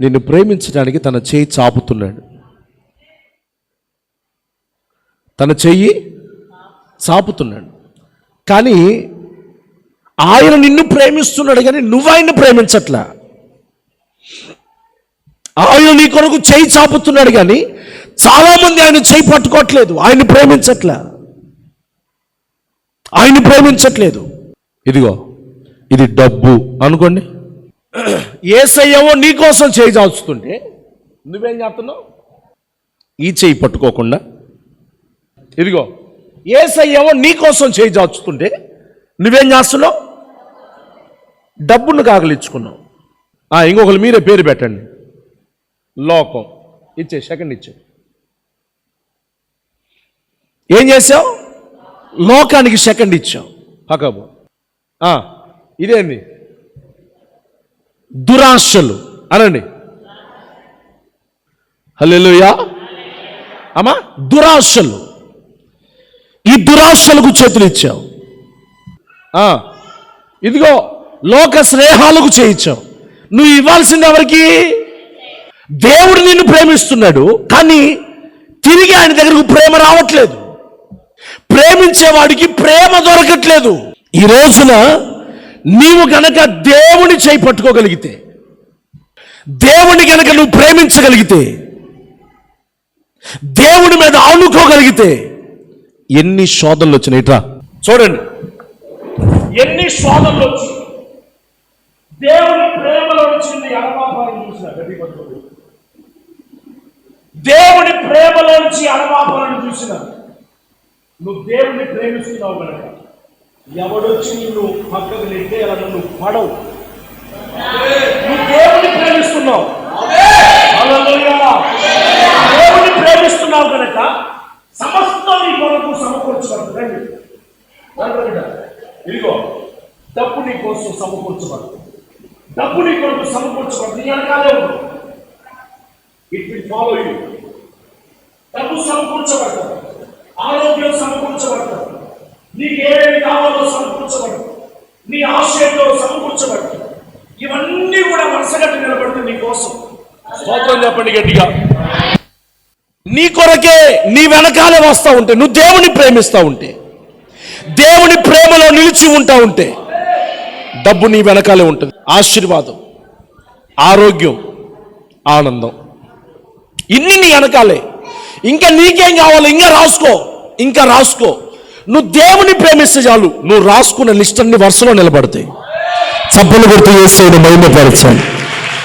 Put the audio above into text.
నిన్ను ప్రేమించడానికి తన చేయి చాపుతున్నాడు. తన చెయ్యి చాపుతున్నాడు. కానీ ఆయన నిన్ను ప్రేమిస్తున్నాడు కానీ నువ్వు ఆయన్ని ప్రేమించట్లా. ఆయన నీ కొరకు చేయి చాపుతున్నాడు కానీ చాలామంది ఆయన చేయి పట్టుకోవట్లేదు ఆయన్ని ప్రేమించట్లా. ఆయన్ని ప్రేమించట్లేదు. ఇదిగో ఇది డబ్బు అనుకోండి. ఏసయ్యవో నీకోసం చేయి చాచుతుంటే నువ్వేం చేస్తున్నావు? ఈ చేయి పట్టుకోకుండా ఇదిగో ఏసయ్యవో నీకోసం చేయి చాచుతుంటే నువ్వేం చేస్తున్నావు? డబ్బును కాగలిచ్చుకున్నావు. ఇంకొకరు మీరే పేరు పెట్టండి. లోకం. ఇచ్చే సెకండ్ ఇచ్చే. ఏం చేసావు లోకానికి సెకండ్ ఇచ్చావు. హకబు ఇదేంది? దురాశలు. అనండి. హలోయా అమ్మా దురాశలు. ఈ దురాశలకు చేతులు ఇచ్చావు. ఇదిగో లోక స్నేహాలకు చేయించావు. నువ్వు ఇవ్వాల్సింది ఎవరికి? దేవుడు నిన్ను ప్రేమిస్తున్నాడు కానీ తిరిగి ఆయన దగ్గరకు ప్రేమ రావట్లేదు. ప్రేమించేవాడికి ప్రేమ దొరకట్లేదు. ఈ రోజున నీవు గనక దేవుని చేయి పట్టుకోగలిగితే దేవుని గనక నువ్వు ప్రేమించగలిగితే దేవుని మీద ఆనుకోగలిగితే ఎన్ని శోధనలు వచ్చినాయిట్రా చూడండి. ఎన్ని శోధనలు వచ్చి దేవుని ప్రేమలో వచ్చింది అడపాపాలను చూసిన గడ్డి దేవుని ప్రేమలో నుంచి అడపాపాలను చూసిన నువ్వు దేవుని ప్రేమిస్తున్నావు కనుక ఎవడొచ్చి నిన్ను పక్కకు నెట్టే అలా నువ్వు పడవు నువ్వు దేవుని ప్రేమిస్తున్నావు. దేవుని ప్రేమిస్తున్నావు కనుక సమస్తం నీ కొరకు సమకూర్చబడుతుంది. ఇదిగో డబ్బు నీ కోసం సమకూర్చబడుతుంది డబ్బు నీ కొరకు సమకూర్చబడుతుంది నీ వెనకాలే ఇట్ విల్ ఫాలో యూ డబ్బు సమకూర్చబడతారు ఆరోగ్యం సమకూర్చబడతారు నీకు ఏమేమి కావాలో సమకూర్చబడదు నీ ఆశయంలో సమకూర్చబడి ఇవన్నీ కూడా మనసగట్టు నిలబడుతుంది నీ కోసం. స్తోత్రం చెప్పండి గట్టిగా. నీ కొరకే నీ వెనకాలే వస్తా ఉంటే నువ్వు దేవుని ప్రేమిస్తా ఉంటే దేవుని ప్రేమలో నిలిచి ఉంటా ఉంటే డబ్బు నీ వెనకాలే ఉంటుంది. ఆశీర్వాదం ఆరోగ్యం ఆనందం. ఇన్ని నీ వెనకాలే. ఇంకా నీకేం కావాలో? ఇంకా రాసుకో. ఇంకా రాసుకో. నువ్వు దేవుని ప్రేమిస్తే చాలు. నువ్వు రాసుకున్న లిస్ట్ అన్ని వరుసలో నిలబడతాయి. చప్పలు గుర్తు చేసేది మహిమపరచాలి